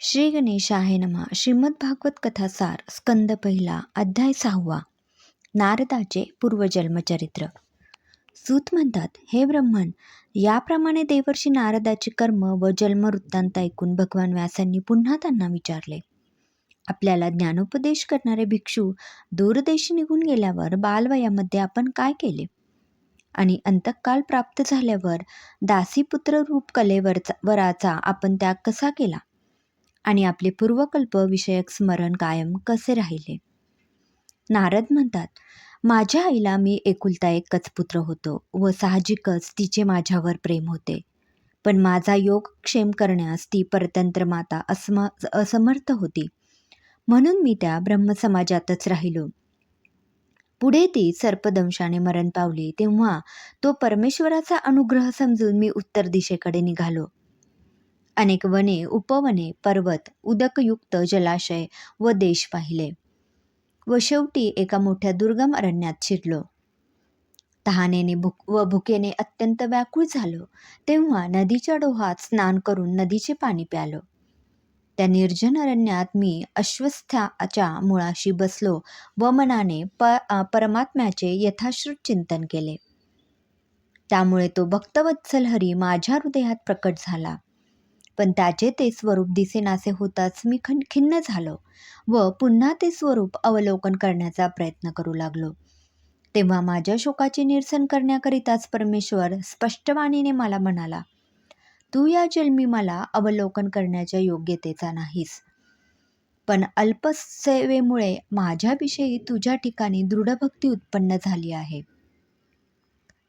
श्री गणेशाय नमः. श्रीमद भागवत कथासार स्कंद पहिला अध्याय सहावा. नारदाचे पूर्वजन्मचरित्र सूत म्हणतात हे ब्रह्मन याप्रमाणे देवर्षी नारदाचे कर्म व जन्मवृत्तांत ऐकून भगवान व्यासांनी पुन्हा त्यांना विचारले. आपल्याला ज्ञानोपदेश करणारे भिक्षू दूरदेशी निघून गेल्यावर बालवयामध्ये आपण काय केले? आणि अंतकाल प्राप्त झाल्यावर दासीपुत्र रूप कलेवरचा वराचा आपण त्याग कसा केला? आणि आपले पूर्वकल्प विषयक स्मरण कायम कसे राहिले? नारद म्हणतात माझ्या आईला मी एकुलता एकच पुत्र होतो व साहजिकच तिचे माझ्यावर प्रेम होते. पण माझा योग क्षेम करण्यास ती परतंत्र माता अस्म असमर्थ होती. म्हणून मी त्या ब्रह्मसमाजातच राहिलो. पुढे ती सर्पदंशाने मरण पावली तेव्हा तो परमेश्वराचा अनुग्रह समजून मी उत्तर दिशेकडे निघालो. अनेक वने उपवने पर्वत उदकयुक्त जलाशय व देश पाहिले. व शेवटी एका मोठ्या दुर्गम अरण्यात शिरलो. तहानेने भुक व भुकेने अत्यंत व्याकुळ झालो. तेव्हा नदीच्या डोहात स्नान करून नदीचे पाणी प्यालो. त्या निर्जन अरण्यात मी अश्वस्थाच्या मुळाशी बसलो व मनाने प परमात्म्याचे यथाश्रुत चिंतन केले. त्यामुळे तो भक्तवत्सल हरी माझ्या हृदयात प्रकट झाला. पण त्याचे ते स्वरूप दिसेनासे होताच मी खन खिन्न झालो व पुन्हा ते स्वरूप अवलोकन करण्याचा प्रयत्न करू लागलो. तेव्हा माझ्या शोकाचे निरसन करण्याकरिताच परमेश्वर स्पष्टवाणीने मला म्हणाला तू या जन्मी मला अवलोकन करण्याच्या योग्यतेचा नाहीस. पण अल्पसेवेमुळे माझ्याविषयी तुझ्या ठिकाणी दृढभक्ती उत्पन्न झाली आहे.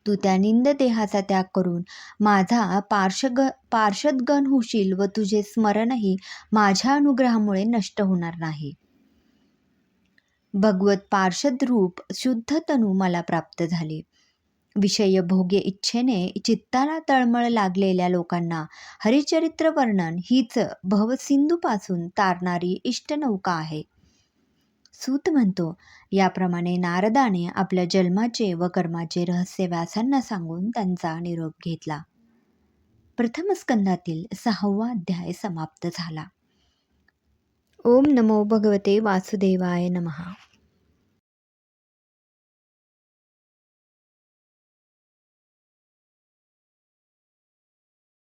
तू त्या निंद देहाचा त्याग करून माझा पार्शग पार्षदगण होशील व तुझे स्मरणही माझ्या अनुग्रहामुळे नष्ट होणार नाही. भगवत पार्षद रूप शुद्ध तनू मला प्राप्त झाले. विषय भोग्य इच्छेने चित्ताला तळमळ लागलेल्या लोकांना हरिचरित्र वर्णन हीच भवसिंधूपासून तारणारी इष्टनौका आहे. सूत म्हणतो. याप्रमाणे नारदाने आपल्या जन्माचे व कर्माचे रहस्य व्यासांना सांगून त्यांचा निरोप घेतला. प्रथम स्कंदातील सहावा अध्याय समाप्त झाला. ओम नमो भगवते वासुदेवाय नमहा